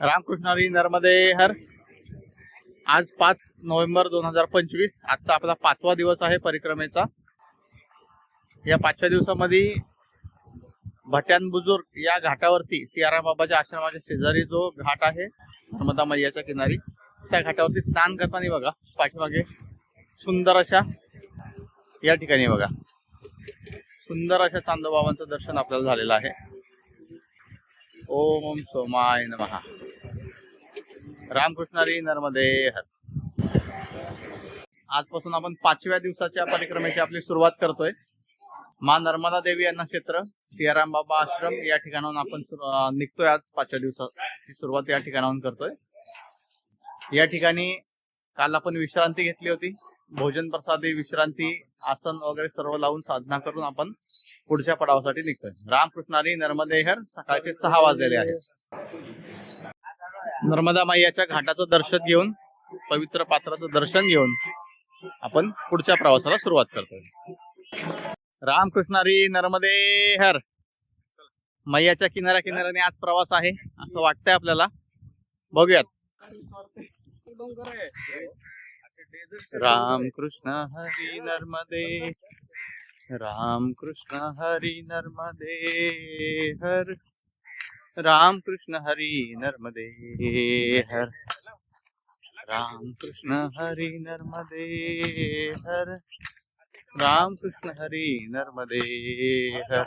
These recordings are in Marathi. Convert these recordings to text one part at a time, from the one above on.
रामकृष्णारी नर्मदे हर. आज पाच नोव्हेंबर दोन हजार पंचवीस. आजचा आपला पाचवा दिवस आहे परिक्रमेचा. या पाचव्या दिवसामध्ये भट्यान बुजुर्ग या घाटावरती सियाराम बाबाच्या आश्रमाच्या शेजारी जो घाट आहे नर्मदा मैयाच्या किनारी त्या घाटावरती स्नान करताना बघा पाठीमागे सुंदर अशा या ठिकाणी बघा. सुंदर अशा चांदोबाबांचं दर्शन आपल्याला झालेलं आहे. ओम ओम सोमाय नमः. रामकृष्णारी नर्मदे हर. आजपासून आपण पाचव्या दिवसाच्या परिक्रमेची आपली सुरुवात करतोय. मा नर्मदा देवी यांना क्षेत्र सियाराम बाबा आश्रम या ठिकाणाहून आपण निघतोय आज पाचव्या दिवसाची सुरुवात या ठिकाणाहून करतोय. या ठिकाणी काल आपण विश्रांती घेतली होती. भोजन प्रसादी विश्रांती आसन वगैरे सर्व लावून साधना करून आपण पुढच्या पडावासाठी निघतोय. रामकृष्णारी नर्मदेहर सकाळचे सहा वाजलेले आहेत. नर्मदा मैयाच्या घाटाचं दर्शन घेऊन पवित्र पात्राचं दर्शन घेऊन आपण पुढच्या प्रवासाला सुरुवात करतोय. रामकृष्णारी नर्मदे हर. मैयाच्या किनाऱ्या किनाऱ्याने आज प्रवास आहे असं वाटतंय आपल्याला. बघूयात. रामकृष्ण हरी नर्मदे. रामकृष्ण हरी नर्मदे हर. रामकृष्ण हरी नर्मदे हर। रामकृष्ण हरी नर्मदे हर। रामकृष्ण हरी नर्मदे हर।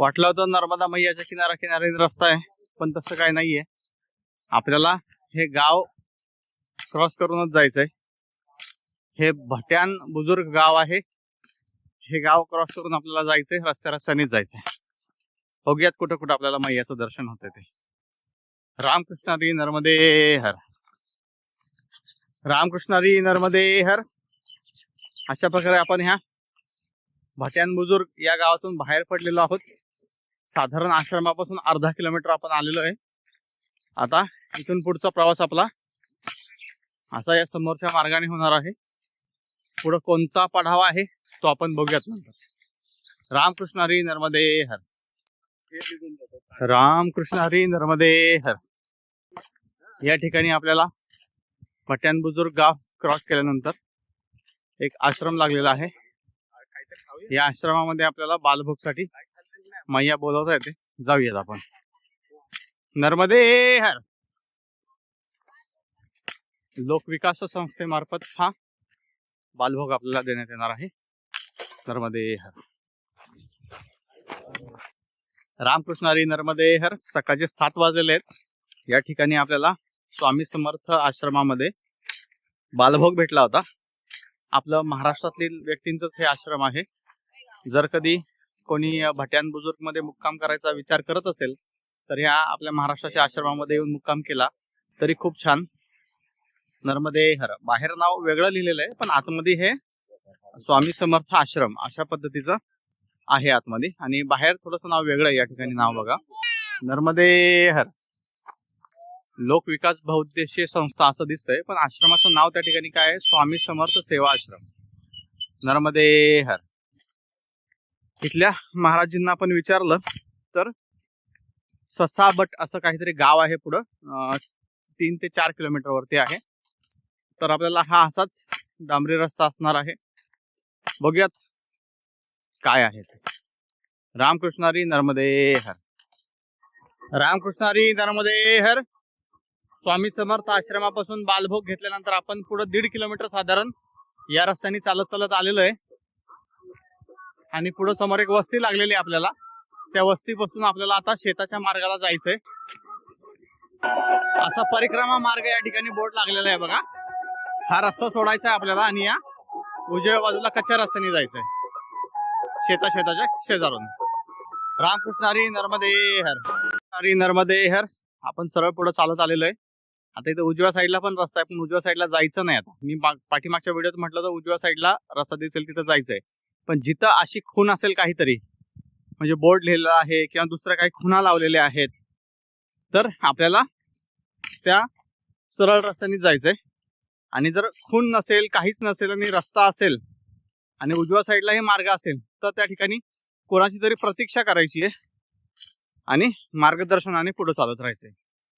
वाटलं होतं नर्मदा मैयाच्या किनारा किनारे रस्ता आहे पण तसं काय नाहीये. आपल्याला हे गाव क्रॉस करूनच जायचंय. हे भट्यान बुजुर्ग गाव आहे. हे गाव क्रॉस करून आपल्याला जायचंय रस्त्या रस्त्यानेच जायचंय. बघूयात कुठं कुठं आपल्याला मैयाचं दर्शन होतंय ते. रामकृष्णारी नर्मदे हर. रामकृष्णारी नर्मदे हर. अशा प्रकारे आपण ह्या भट्यान बुजुर्ग या गावातून बाहेर पडलेलो आहोत. साधारण आश्रमापासून अर्धा किलोमीटर आपण आलेलो आहे. आता इथून पुढचा प्रवास आपला असा या समोरच्या मार्गाने होणार आहे. पुढं कोणता पढावा आहे तो आपण बघूयात नंतर. रामकृष्णारी नर्मदे हर. रामकृष्णारी नर्मदे हर. या ठिकाणी आपल्याला भट्यान बुजुर्ग गाव क्रॉस केल्यानंतर एक आश्रम लागलेला आहे. या आश्रमामध्ये आपल्याला बालभोगसाठी मैया बोलवता येते. जाऊयात आपण. नर्मदे हर. लोकविकास संस्थेमार्फत हा बालभोग आपल्याला देण्यात येणार आहे. नर्मदे हर. रामकृष्णारी नर्मदे हर सकाळचे सात वाजलेले आहेत. या ठिकाणी आपल्याला स्वामी समर्थ आश्रमामध्ये बालभोग भेटला होता. आपलं महाराष्ट्रातील व्यक्तींचंच हे आश्रम आहे. जर कधी कोणी भट्यान बुजुर्गमध्ये मुक्काम करायचा विचार करत असेल तर ह्या आपल्या महाराष्ट्राच्या आश्रमामध्ये येऊन मुक्काम केला. तरी खूप छान. नर्मदे हर. बाहेर नाव वेगळं लिहिलेलं आहे पण आतमध्ये हे स्वामी समर्थ आश्रम अशा पद्धतीचं आहे आतमध्ये. आणि बाहेर थोडस नाव वेगळं आहे या ठिकाणी नाव बघा. नर्मदे हर. लोकविकास बहुद्देशीय संस्था असं दिसतंय पण आश्रमाचं नाव त्या ठिकाणी काय आहे? स्वामी समर्थ सेवा आश्रम. नर्मदे हर. इथल्या महाराजींना आपण विचारलं तर ससाबट असं काहीतरी गाव आहे पुढं. तीन ते चार किलोमीटर वरती आहे. तर आपल्याला हा असाच डांबरी रस्ता असणार आहे. बघूयात काय आहे रामकृष्णारी नर्मदे हर रामकृष्णारी नर्मदे हर स्वामी समर्थ आश्रमापासून बालभोग घेतल्यानंतर आपण पुढे दीड किलोमीटर साधारण या रस्त्याने चालत चालत आलेलो आहे. आणि पुढे समोर एक वस्ती लागलेली आहे आपल्याला. त्या वस्तीपासून आपल्याला आता शेताच्या मार्गाला जायचंय. असा परिक्रमा मार्ग या ठिकाणी बोर्ड लागलेला आहे बघा. हा रस्ता सोडायचा आहे आपल्याला आणि या उजव्या बाजूला कच्च्या रस्त्याने जायचंय. शेता शेताच्या शेजारून. रामकृष्ण हरी नर्मदे हर हरी नर्मदे हर आपण सरळ पुढे चालत आलेलो आहे आता इथे उजव्या साईडला पण रस्ता आहे पण उजव्या साईडला जायचं नाही आता. मी पाठीमागच्या व्हिडिओत म्हटलं तर उजव्या साईडला रस्ता दिसेल तिथं जायचंय. पण जिथं अशी खून असेल काहीतरी म्हणजे बोर्ड लिहिलेला आहे किंवा दुसऱ्या काही खुणा लावलेल्या आहेत तर आपल्याला त्या सरळ रस्त्याने जायचंय. आणि जर खून नसेल काहीच नसेल आणि रस्ता असेल आणि उजव्या साईडला हे मार्ग असेल आता त्या ठिकाणी कोणाची तरी प्रतीक्षा करायची आहे आणि मार्गदर्शनाने पुढे चालत राहायचंय.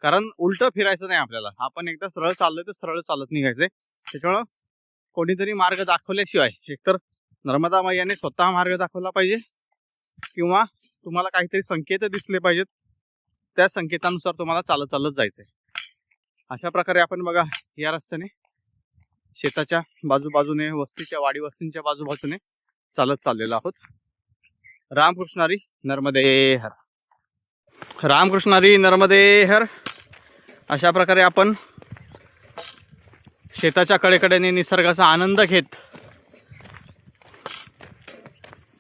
कारण उलट फिरायचं नाही आपल्याला. आपण एकदा सरळ चाललोय तर सरळ चालत निघायचंय. त्याच्यामुळं कोणीतरी मार्ग दाखवल्याशिवाय एकतर नर्मदा मैयाने स्वतः मार्ग दाखवला पाहिजे किंवा तुम्हाला काहीतरी संकेत दिसले पाहिजेत त्या संकेतानुसार तुम्हाला चालत चालत जायचंय. अशा प्रकारे आपण बघा या रस्त्याने शेताच्या बाजूबाजूने वस्तीच्या वाडी वस्तींच्या बाजूबाजूने चालत चाललेलो आहोत. रामकृष्णारी नर्मदे हर. रामकृष्णारी नर्मदे हर. अशा प्रकारे आपण शेताच्या कडेकडेने निसर्गाचा आनंद घेत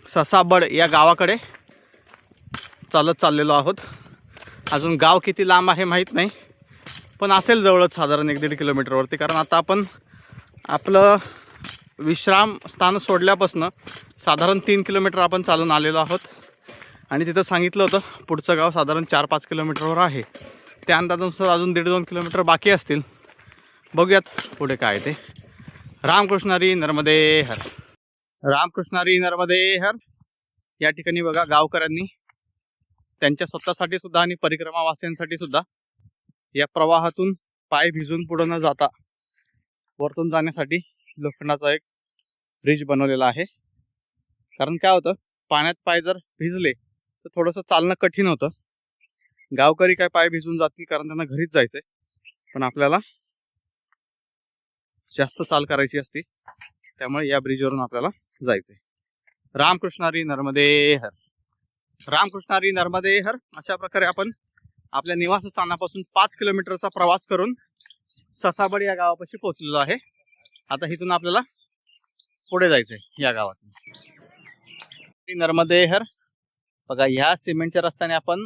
ससाबड या गावाकडे चालत चाललेलो आहोत. अजून गाव किती लांब आहे माहीत नाही पण असेल जवळच साधारण एक दीड किलोमीटरवरती कारण आता आपण आपलं विश्राम स्थान सोडल्यापासनं साधारण तीन किलोमीटर आपण चालून आलेलो आहोत. आणि तिथं सांगितलं होतं पुढचं गाव साधारण चार पाच किलोमीटरवर आहे. त्या अंदाजानुसार अजून दीड दोन किलोमीटर बाकी असतील. बघूयात पुढे काय ते. रामकृष्णारी नर्मदे हर. रामकृष्णारी नर्मदे हर. या ठिकाणी बघा गावकऱ्यांनी त्यांच्या स्वतःसाठी सुद्धा आणि परिक्रमावासियांसाठी सुद्धा या प्रवाहातून पाय भिजून पुढं न जाता वरतून जाण्यासाठी लोखंडाचा एक ब्रिज बनवलेला आहे. कारण काय होतं पाण्यात पाय जर भिजले तर थोडंसं चालणं कठीण होतं. गावकरी काय पाय भिजून जातील कारण त्यांना घरीच जायचंय. पण आपल्याला जास्त चाल करायची असती त्यामुळे या ब्रिजवरून आपल्याला जायचंय. रामकृष्णारी नर्मदे हर. रामकृष्णारी नर्मदे हर. अशा प्रकारे आपण आपल्या निवासस्थानापासून पाच किलोमीटरचा प्रवास करून ससाबड या गावापाशी पोहोचलेलो आहे. आता इथून आपल्याला पुढे जायचंय या गावात. नर्मदेहर बघा ह्या सिमेंटच्या रस्त्याने आपण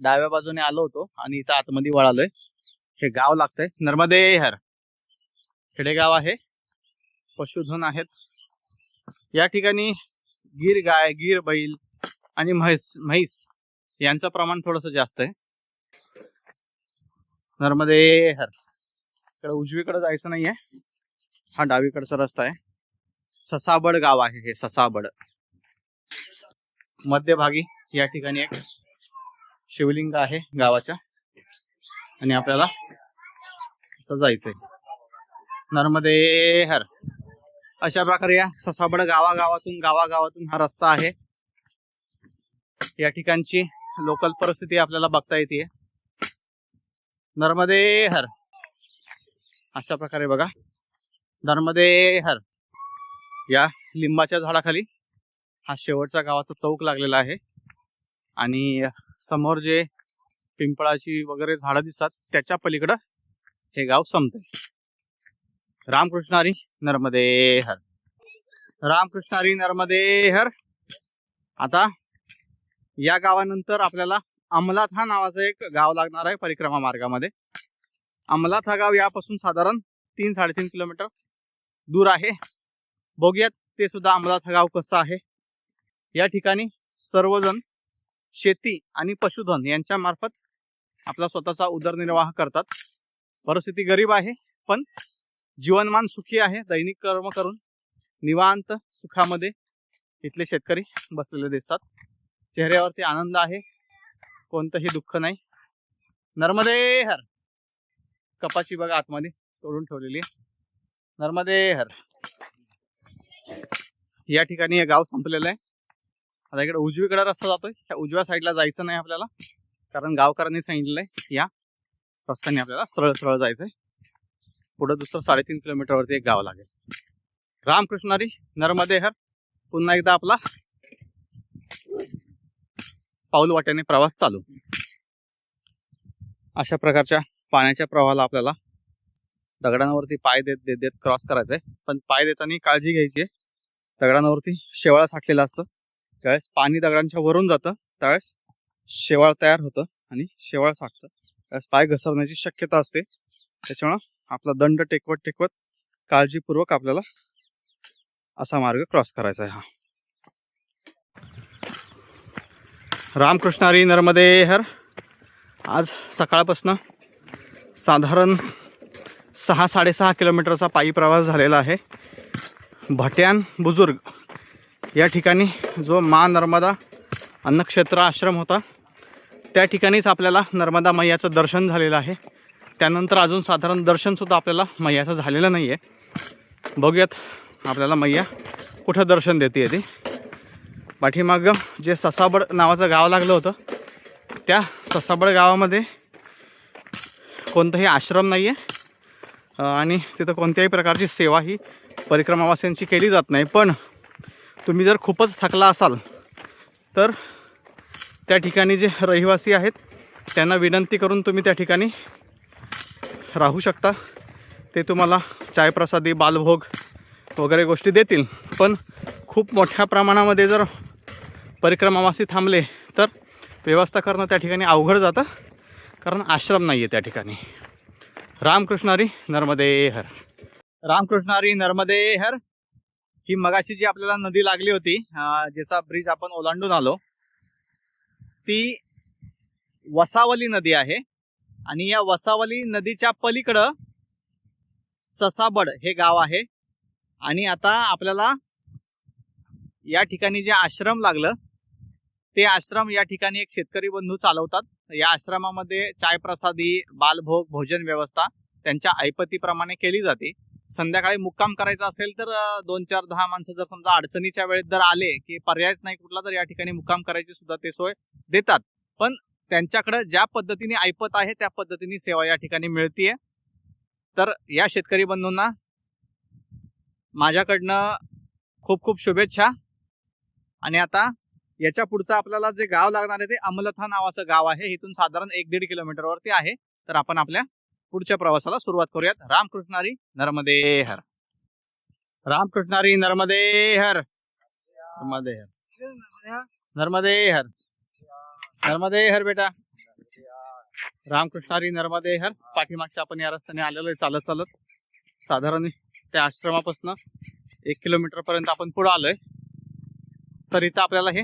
डाव्या बाजूने आलो होतो आणि इथं आतमध्ये वळालोय. हे गाव लागतंय नर्मदेहर खेडेगाव आहे. पशुधन आहेत. या ठिकाणी गीर गाय गीर बैल आणि म्हैस म्हैस यांचं प्रमाण थोडस जास्त आहे. नर्मदेहर इकडे उजवीकडे जायचं नाहीये. हा डावीकडचा रस्ता आहे. ससाबड गाव आहे हे ससाबड. मध्यभागी या ठिकाणी एक शिवलिंग आहे गावाच्या. आणि आपल्याला असं जायचंय नर्मदे हर अशा प्रकारे या ससाबड गावागावातून गावागावातून हा रस्ता आहे. या ठिकाणची लोकल परिस्थिती आपल्याला बघता येते नर्मदे हर अशा प्रकारे बघा. नर्मदे हर. या लिंबाच्या झाडाखाली हा शेवटचा गावाचा चौक लागलेला आहे. आणि समोर जे पिंपळाची वगैरे झाडं दिसतात त्याच्या पलीकडं हे गाव संपते रामकृष्णारी नर्मदे हर. रामकृष्णारी नर्मदे हर. आता या गावानंतर आपल्याला अमलाथ हा नावाचं एक गाव लागणार आहे परिक्रमा मार्गामध्ये. अमलाथ हा गाव यापासून साधारण तीन साडेतीन किलोमीटर दूर आहे. बघूयात ते सुद्धा अंमलात गाव कसं आहे. या ठिकाणी सर्वजण शेती आणि पशुधन यांच्या मार्फत आपला स्वतःचा उदरनिर्वाह करतात. परिस्थिती गरीब आहे पण जीवनमान सुखी आहे. दैनिक कर्म करून निवांत सुखामध्ये इथले शेतकरी बसलेले दिसतात. चेहऱ्यावरती आनंद आहे कोणतंही दुःख नाही. नर्मदे हर! कपाशी बघा आतमध्ये तोडून ठेवलेली आहे. नर्मदे हर. या ठिकाणी हे गाव संपलेलं आहे. आता इकडे उजवीकडे रस्ता जातोय. त्या उजव्या साईडला जायचं नाही आपल्याला. कारण गावकऱ्यांनी सांगितलेलं आहे या रस्त्याने आपल्याला सरळ सरळ जायचंय. पुढे दुसरं साडेतीन किलोमीटरवरती एक गाव लागेल. रामकृष्णारी नर्मदे हर. पुन्हा एकदा आपला पाऊल वाट्याने प्रवास चालू. अशा प्रकारच्या पाण्याच्या प्रवाहाला आपल्याला दगडांवरती पाय देत देत देत क्रॉस करायचंय. पण पाय देताना काळजी घ्यायची आहे. दगडांवरती शेवाळ साठलेलं असतं. ज्यावेळेस पाणी दगडांच्या वरून जातं त्यावेळेस शेवाळ तयार होतं आणि शेवाळ साठतं. त्यावेळेस पाय घसरण्याची शक्यता असते. त्याच्यामुळं आपला दंड टेकवत टेकवत काळजीपूर्वक आपल्याला असा मार्ग क्रॉस करायचा आहे हा. रामकृष्णारी नर्मदे हर. आज सकाळपासनं साधारण सहा साडेसहा किलोमीटरचा पायी प्रवास झालेला आहे. भट्यान बुजुर्ग या ठिकाणी जो मा नर्मदा अन्नक्षेत्र आश्रम होता त्या ठिकाणीच आपल्याला नर्मदा मैयाचं दर्शन झालेलं आहे. त्यानंतर अजून साधारण दर्शनसुद्धा आपल्याला मैयाचं झालेलं नाही आहे बघूयात आपल्याला मैया कुठं दर्शन देते ती. पाठीमागं जे ससाबड नावाचं गाव लागलं होतं त्या ससाबड गावामध्ये कोणताही आश्रम नाही आहे आणि तिथं कोणत्याही प्रकारची सेवा ही परिक्रमावासियांची केली जात नाही. पण तुम्ही जर खूपच थकला असाल तर त्या ठिकाणी जे रहिवासी आहेत त्यांना विनंती करून तुम्ही त्या ठिकाणी राहू शकता. ते तुम्हाला चायप्रसादी बालभोग वगैरे गोष्टी देतील. पण खूप मोठ्या प्रमाणामध्ये जर परिक्रमावासी थांबले तर व्यवस्था करणं त्या ठिकाणी अवघड जातं. कारण आश्रम नाही आहे त्या ठिकाणी. रामकृष्णारी नर्मदे हर. रामकृष्णारी नर्मदे हर ही मगाशी जी आपल्याला नदी लागली होती ज्याचा ब्रिज आपण ओलांडून आलो ती वसावली नदी आहे आणि या वसावली नदीच्या पलीकडं ससाबड हे गाव आहे आणि आता आपल्याला या ठिकाणी जे आश्रम लागलं ते आश्रम या ठिकाणी एक शेतकरी बंधू चालवतात. या आश्रमामध्ये चाय प्रसादी बालभोग भोजन व्यवस्था त्यांच्या ऐपतीप्रमाणे केली जाते. संध्याकाळी मुक्काम करायचा असेल तर दोन चार दहा माणसं जर समजा अडचणीच्या वेळेत जर आले की पर्यायच नाही कुठला तर या ठिकाणी मुक्काम करायची सुद्धा ते सोय देतात. पण त्यांच्याकडे ज्या पद्धतीने ऐपत आहे त्या पद्धतीने सेवा या ठिकाणी मिळतीये. तर या शेतकरी बंधूंना माझ्याकडनं खूप खूप शुभेच्छा. आणि आता याच्या पुढचं आपल्याला जे गाव लागणार आहे ते अमलथा नावाचं गाव आहे. इथून साधारण एक दीड किलोमीटरवरती आहे. तर आपण आपल्या पुढच्या प्रवासाला सुरुवात करूयात. रामकृष्णारी नर्मदे हर रामकृष्णारी नर्मदे हर नर्मदे हर नर्मदे हर नर्मदे हर बेटा. रामकृष्णारी नर्मदे हर पाठीमागच्या आपण या रस्त्याने आलेलो आहे चालत चालत. साधारण त्या आश्रमापासून एक किलोमीटर पर्यंत आपण पुढे आलोय. तर इथं आपल्याला हे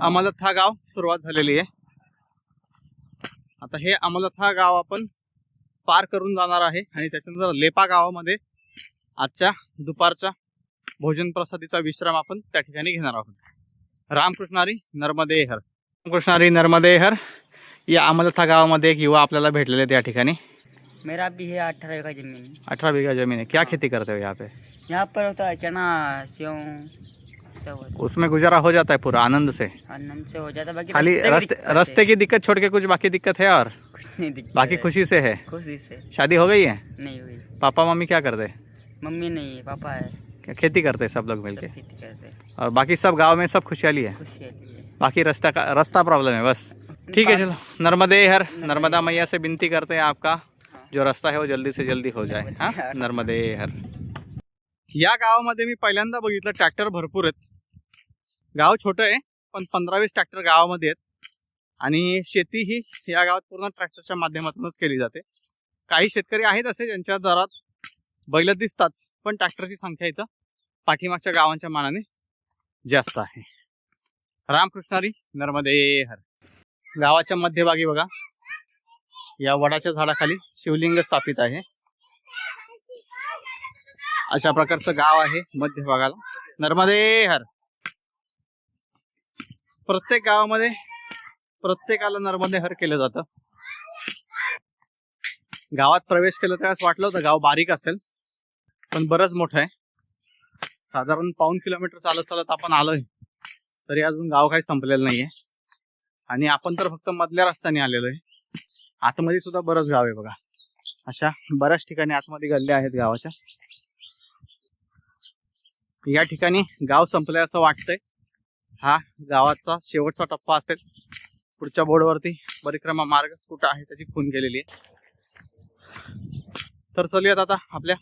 अमलथा गाव सुरुवात झालेली आहे. आता हे अमलथा गाव आपण पार करून जाणार आहे आणि त्याच्यानंतर लेपा गावामध्ये आजच्या दुपारच्या भोजन प्रसादीचा विश्राम आपण त्या ठिकाणी घेणार आहोत. रामकृष्णारी नर्मदे हर. रामकृष्णारी नर्मदे हर या अमलथा गावामध्ये एक युवा आपल्याला भेटलेले आहेत या ठिकाणी. मेरा भी है अठारह एकड़ जमीन. अठारह बीघा जमीन है क्या खेती करते हो यहाँ पे? यहाँ पर होता है चना सेव होता उसमें गुजारा हो जाता है पूरा आनंद से। आनंद से हो जाता है बाकी खाली रास्ते है। रास्ते की दिक्कत छोड़ के कुछ बाकी दिक्कत है और? कुछ नहीं दिक्कत बाकी खुशी से है? खुशी से। शादी हो गई है? नहीं हुई। पापा मम्मी क्या करते हैं मम्मी नहीं है पापा है। क्या खेती करते हैं सब लोग मिलके? खेती करते और बाकी सब गाँव में सब खुशहाली है? है। बाकी रास्ता का रास्ता प्रॉब्लम है बस। ठीक है चलो। नर्मदे हर नर्मदा। मैया से विनती करते हैं आपका। जो रास्ता है वो जल्दी से जल्दी हो जाए। हाँ? नर्मदे हर या गावामध्ये मी पहिल्यांदा बघितलं ट्रॅक्टर भरपूर आहेत. गाव छोटं आहे पण पंधरा वीस ट्रॅक्टर गावामध्ये आहेत. आणि शेती ही या गावात पूर्ण ट्रॅक्टरच्या माध्यमातूनच केली जाते. काही शेतकरी आहेत असे ज्यांच्या दरात बैल दिसतात पण ट्रॅक्टरची संख्या इथं पाठीमागच्या गावांच्या मानाने जास्त आहे. रामकृष्णारी नर्मदे हर. गावाच्या मध्यभागी बघा. या वडाच्या झाडाखाली शिवलिंग स्थापित आहे. अशा प्रकारचं गाव आहे मध्यभागाला नर्मदे हर. प्रत्येक गावामध्ये प्रत्येकाला नर्मदे हर केलं जातं. गावात प्रवेश केला त्यावेळेस वाटलं होतं गाव बारीक असेल पण बरंच मोठं आहे. साधारण पाऊन किलोमीटर चालत चालत आपण आलोय तरी अजून गाव काही संपलेलं नाहीये. आणि आपण तर फक्त मधल्या रस्त्याने आलेलो आहे आतमध्ये सुद्धा बरंच गाव आहे बघा. अशा बऱ्याच ठिकाणी आतमध्ये गल्ल्या आहेत गावाच्या. या ठिकाणी गाव संपलंय असं वाटतंय. हा गावाचा शेवटचा टप्पा असेल. पुढच्या बोर्डवरती परिक्रमा मार्ग कुठं आहे त्याची खून केलेली आहे. तर चलूयात आता आपल्या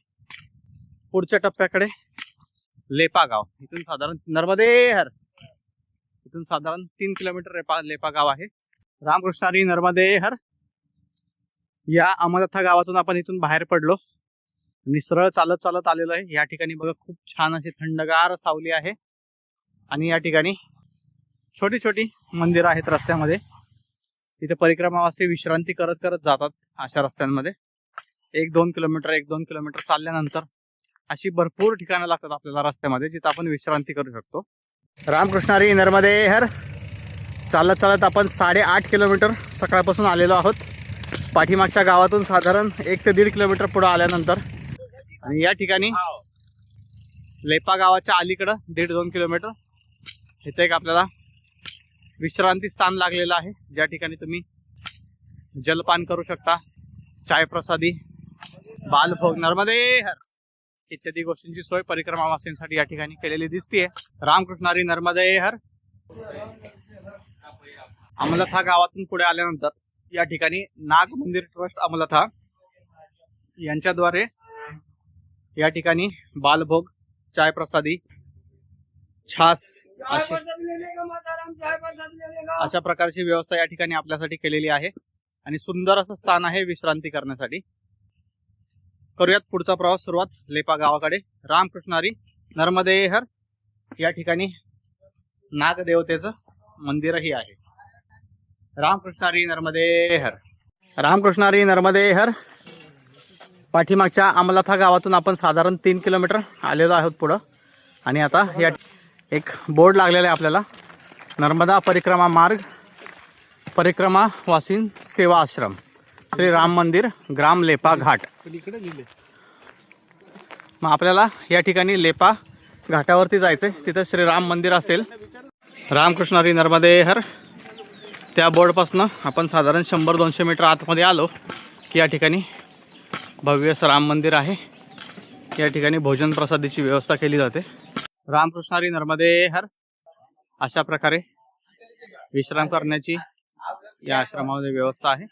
पुढच्या टप्प्याकडे. लेपा गाव इथून साधारण नर्मदे हर इथून साधारण तीन किलोमीटर लेपा लेपा गाव आहे. रामकृष्णारी नर्मदे हर या अमरथा गावातून आपण इथून बाहेर पडलो. आणि सरळ चालत चालत आलेलो आहे. या ठिकाणी बघा खूप छान अशी थंडगार सावली आहे. आणि या ठिकाणी छोटी छोटी मंदिरं आहेत रस्त्यामध्ये. तिथे परिक्रमावासी विश्रांती करत करत जातात अशा रस्त्यांमध्ये. एक दोन किलोमीटर एक दोन किलोमीटर चालल्यानंतर अशी भरपूर ठिकाणं लागतात आपल्याला रस्त्यामध्ये जिथं आपण विश्रांती करू शकतो. रामकृष्णारी नर्मदे हर. चालत चालत आपण साडेआठ किलोमीटर सकाळपासून आलेलो आहोत. पाठीमागच्या गावातून साधारण एक ते दीड किलोमीटर पुढं आल्यानंतर. आणि या ठिकाणी लेपा गावाच्या अलीकडं दीड दोन किलोमीटर इथे एक आपल्याला विश्रांती स्थान लागलेलं आहे. ज्या ठिकाणी तुम्ही जलपान करू शकता चाय प्रसादी बालभोग नर्मदे हर इत्यादी गोष्टींची सोय परिक्रमावासींसाठी या ठिकाणी केलेली दिसतीये. रामकृष्णारी नर्मदे हर. अमलथा गावातून पुढे आल्यानंतर या ठिकाणी नाग मंदिर ट्रस्ट अमलथा यांच्याद्वारे या ठिकाणी बालभोग चाय प्रसादी छास अशी अशा प्रकारची व्यवस्था या ठिकाणी आपल्यासाठी केलेली आहे. आणि सुंदर असं स्थान आहे विश्रांती करण्यासाठी. करूयात पुढचा प्रवास सुरुवात लेपा गावाकडे. रामकृष्णारी नर्मदेहर या ठिकाणी नागदेवतेचं मंदिरही आहे. रामकृष्णारी नर्मदेहर. रामकृष्णारी नर्मदेहर. पाठीमागच्या अमलाथा गावातून आपण साधारण तीन किलोमीटर आलेलो आहोत पुढं. आणि आता या एक बोर्ड लागलेला आहे आपल्याला. नर्मदा परिक्रमा मार्ग परिक्रमा वासिन सेवा आश्रम श्री राम मंदिर ग्राम लेपा घाट. मग आपल्याला या ठिकाणी लेपा घाटावरती जायचंय. तिथं श्री राम मंदिर असेल. रामकृष्णारी नर्मदेहर त्या बोर्डपासनं आपण साधारण शंभर दोनशे मीटर आतमध्ये आलो की या ठिकाणी भव्य असं राम मंदिर आहे. या ठिकाणी भोजन प्रसादीची व्यवस्था केली जाते. रामकृष्णारी नर्मदे हर अशा प्रकारे विश्राम करण्याची या आश्रमामध्ये व्यवस्था आहे.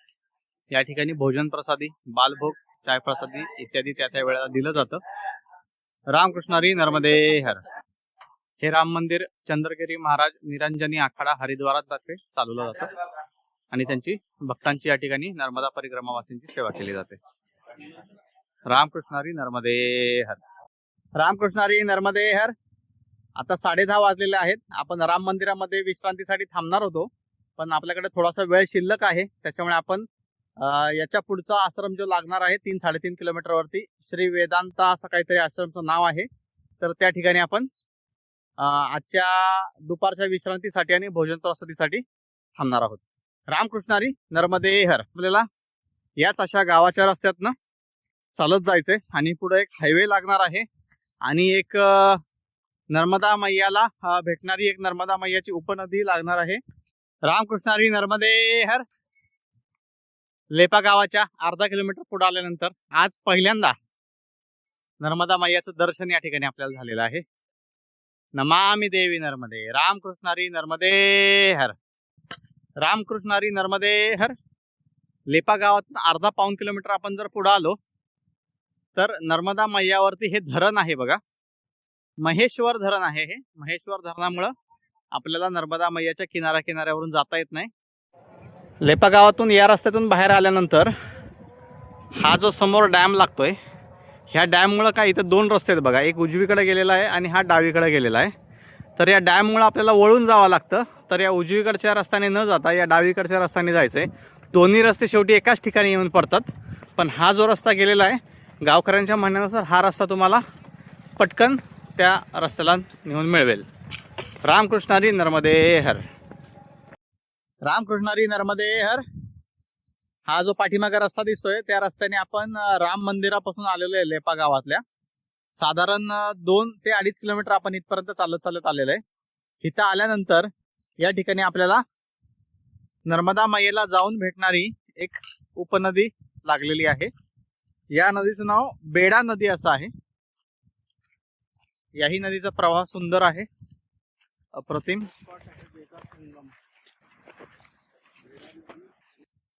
या ठिकाणी भोजन प्रसादी बालभोग चाय प्रसादी इत्यादी त्या त्या वेळेला दिलं जातं. रामकृष्णारी नर्मदे हर. हे राम मंदिर चंद्रगिरी महाराज निरंजनी आखाडा हरिद्वारातर्फे चालवलं जातं आणि त्यांची भक्तांची या ठिकाणी नर्मदा परिक्रमावासींची सेवा केली जाते. रामकृष्णारी नर्मदे हर. रामकृष्णारी नर्मदे हर. आता साडे दहा वाजलेले आहेत. आपण राम मंदिरामध्ये विश्रांतीसाठी थांबणार होतो. पण आपल्याकडे थोडासा वेळ शिल्लक आहे. त्याच्यामुळे आपण याच्या पुढचा आश्रम जो लागणार आहे तीन साडेतीन किलोमीटरवरती श्री वेदांता असं काहीतरी आश्रमचं नाव आहे. तर त्या ठिकाणी आपण आजच्या दुपारच्या विश्रांतीसाठी आणि भोजन प्रसादीसाठी थांबणार आहोत. रामकृष्णारी नर्मदेहर आपल्याला याच अशा गावाच्या रस्त्यातनं चालत जायचंय. आणि पुढे एक हायवे लागणार आहे. आणि एक नर्मदा मैयाला भेटणारी एक नर्मदा मैयाची उपनदी लागणार आहे. रामकृष्णारी नर्मदे हर. लेपा गावाच्या अर्धा किलोमीटर पुढे आल्यानंतर आज पहिल्यांदा नर्मदा मैयाचं दर्शन या ठिकाणी आपल्याला झालेलं आहे. नमामि देवी नर्मदे रामकृष्णारी नर्मदे हर. रामकृष्णारी नर्मदे हर. लेपा गावातून अर्धा पाऊन किलोमीटर आपण जर पुढे आलो तर नर्मदा मैयावरती हे धरण आहे बघा. महेश्वर धरण आहे हे. महेश्वर धरणामुळं आपल्याला नर्मदा मैयाच्या किनाऱ्या किनाऱ्यावरून जाता येत नाही. लेपा गावातून या रस्त्यातून बाहेर आल्यानंतर हा जो समोर डॅम लागतोय ह्या डॅममुळं काय इथं दोन रस्ते आहेत बघा. एक उजवीकडे गेलेला आहे आणि हा डावीकडे गेलेला आहे. तर या डॅममुळं आपल्याला वळून जावं लागतं. तर या उजवीकडच्या रस्त्याने न जाता या डावीकडच्या रस्त्याने जायचं आहे दोन्ही रस्ते शेवटी एकाच ठिकाणी येऊन पडतात. पण हा जो रस्ता गेलेला आहे गावकऱ्यांच्या म्हणण्यानुसार हा रस्ता तुम्हाला पटकन त्या रस्त्याला नेऊन मिळवेल. रामकृष्णारी नर्मदे हर. रामकृष्णारी नर्मदे हर. हा जो पाठीमागा रस्ता दिसतोय त्या रस्त्याने आपण राम मंदिरापासून आलेलो आहे लेपा गावातल्या. साधारण दोन ते अडीच किलोमीटर आपण इथपर्यंत चालत चालत आलेलो आहे. इथं आल्यानंतर या ठिकाणी आपल्याला नर्मदा मैयेला जाऊन भेटणारी एक उपनदी लागलेली आहे. या नदीचं नाव बेडा नदी असं आहे. याही नदीचा प्रवाह सुंदर आहे. अप्रतिम.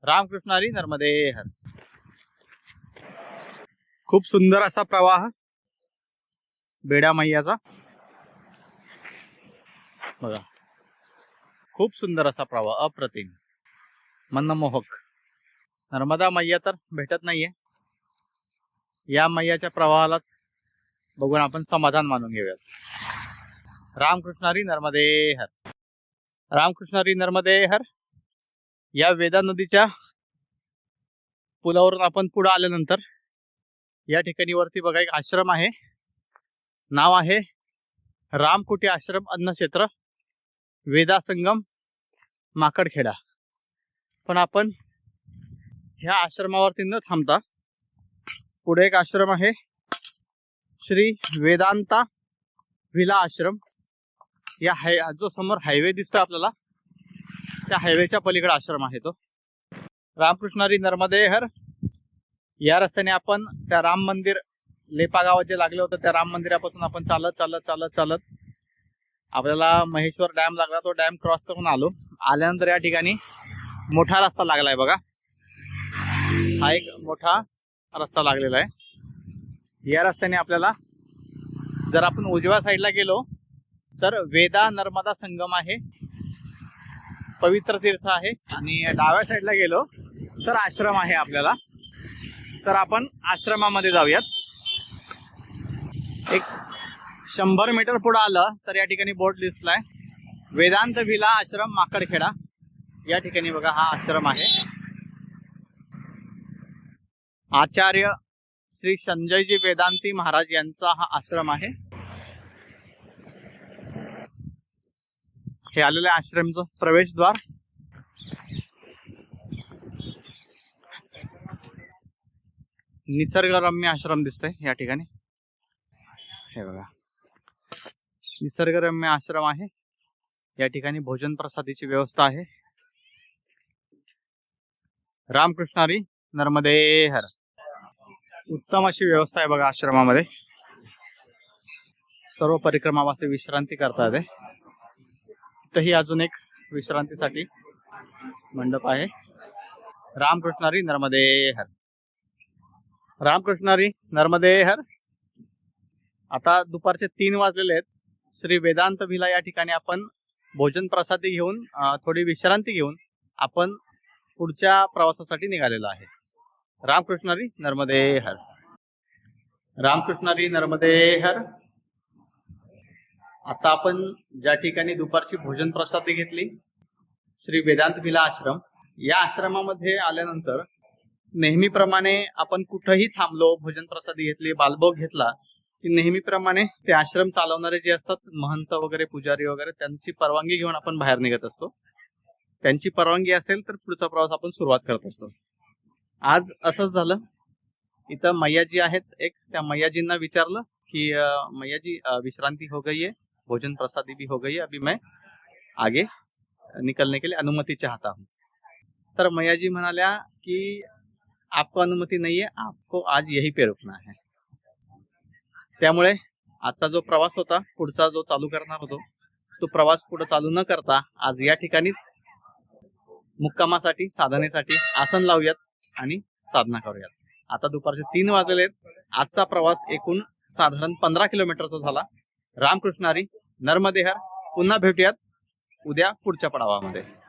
रामकृष्णारी नर्मदे हर. खूप सुंदर असा प्रवाह. बेडा मैयाचा. बघा. खूप सुंदर असा प्रवाह. अप्रतिम. मनमोहक नर्मदा मैया तर भेटत नाहीये. या मैयाच्या प्रवाहालाच बघून आपण समाधान मानून घेऊयात. रामकृष्णारी नर्मदे हर. रामकृष्णारी नर्मदे हर. या वेदा नदीच्या पुलावरून आपण पुढे आल्यानंतर या ठिकाणी वरती बघा एक आश्रम आहे. नाव आहे रामकुटी आश्रम अन्नक्षेत्र वेदा संगम माकडखेडा. पण आपण ह्या आश्रमावरती न थांबता पुढे एक आश्रम आहे. श्री वेदांता विला आश्रम या हाय जो समोर हायवे दिसतो आपल्याला त्या हायवेच्या पलीकडे आश्रम आहे तो. रामकृष्णारी नर्मदेहर. या रस्त्याने आपण त्या राम मंदिर लेपा गावात जे लागलं होतं त्या राम मंदिरापासून आपण चालत चालत चालत चालत आपल्याला महेश्वर डॅम लागला तो डॅम क्रॉस करून आलो. आल्यानंतर या ठिकाणी मोठा रस्ता लागलाय बघा. हा एक मोठा रस्ता लागलेला आहे. या रस्त्याने आपल्याला जर आपण उजव्या साईडला गेलो तर वेदा नर्मदा संगम आहे. पवित्र तीर्थ आहे. आणि डाव्या साईडला गेलो तर आश्रम आहे आपल्याला. तर आपण आश्रमामध्ये जाऊयात. एक शंभर मीटर पुढे आलं तर या ठिकाणी बोर्ड दिसलाय. वेदांत विला आश्रम माकडखेडा. या ठिकाणी बघा हा आश्रम आहे. आचार्य श्री संजयजी वेदांती महाराज यांचा हा आश्रम आहे. हे आलेलं आहे आश्रमचं प्रवेशद्वार. निसर्गरम्य आश्रम दिसतंय या ठिकाणी. हे बघा. निसर्गरम्य आश्रम आहे. या ठिकाणी भोजन प्रसादीची व्यवस्था आहे. रामकृष्णारी नर्मदे हर. उत्तम अशी व्यवस्था आहे बघा आश्रमामध्ये. सर्व परिक्रमावासी विश्रांती करतात तिथंही अजून एक विश्रांतीसाठी मंडप आहे. रामकृष्णारी नर्मदे हर. रामकृष्णारी नर्मदे हर. आता दुपारचे तीन वाजलेले आहेत. श्री वेदांत भिला या ठिकाणी आपण भोजन प्रसादी घेऊन थोडी विश्रांती घेऊन आपण पुढच्या प्रवासासाठी निघालेलो आहे. रामकृष्णारी नर्मदे हर. रामकृष्णारी नर्मदे हर. आता आपण ज्या ठिकाणी दुपारची भोजन प्रसादी घेतली श्री वेदांत भिला आश्रम. या आश्रमामध्ये आल्यानंतर नेहमीप्रमाणे आपण कुठंही थांबलो भोजन प्रसादी घेतली बालभोग घेतला की नेहमीप्रमाणे ते आश्रम चालवणारे जे असतात महंत वगैरे पुजारी वगैरे त्यांची परवानगी घेऊन आपण बाहेर निघत असतो. त्यांची परवानगी असेल तर पुढचा प्रवास आपण सुरुवात करत असतो. आज असंच झालं. इथं मैयाजी आहेत एक. त्या मैयाजींना विचारलं कि मैयाजी विश्रांती विश्रांति हो गई है? भोजन प्रसादी भी हो गई है अभी मैं? आगे निकलने के लिए अनुमति चाहता हूँ। तर मैयाजी म्हणाल्या की आपको अनुमती नहीं है आपको आज यही पे रुकना है। त्यामुळे आजचा जो प्रवास होता पुढचा जो चालू करणार होतो तो प्रवास पुढे चालू न करता आज या ठिकाणीच मुक्कामासाठी साधनेसाठी आसन लावूयात. आणि साधना करूयात. आता दुपारचे तीन वाजलेले आहेत. आजचा प्रवास एकूण साधारण पंधरा किलोमीटरचा झाला. रामकृष्णारी नर्मदेहर पुन्हा भेटूयात उद्या पुढच्या पडावामध्ये.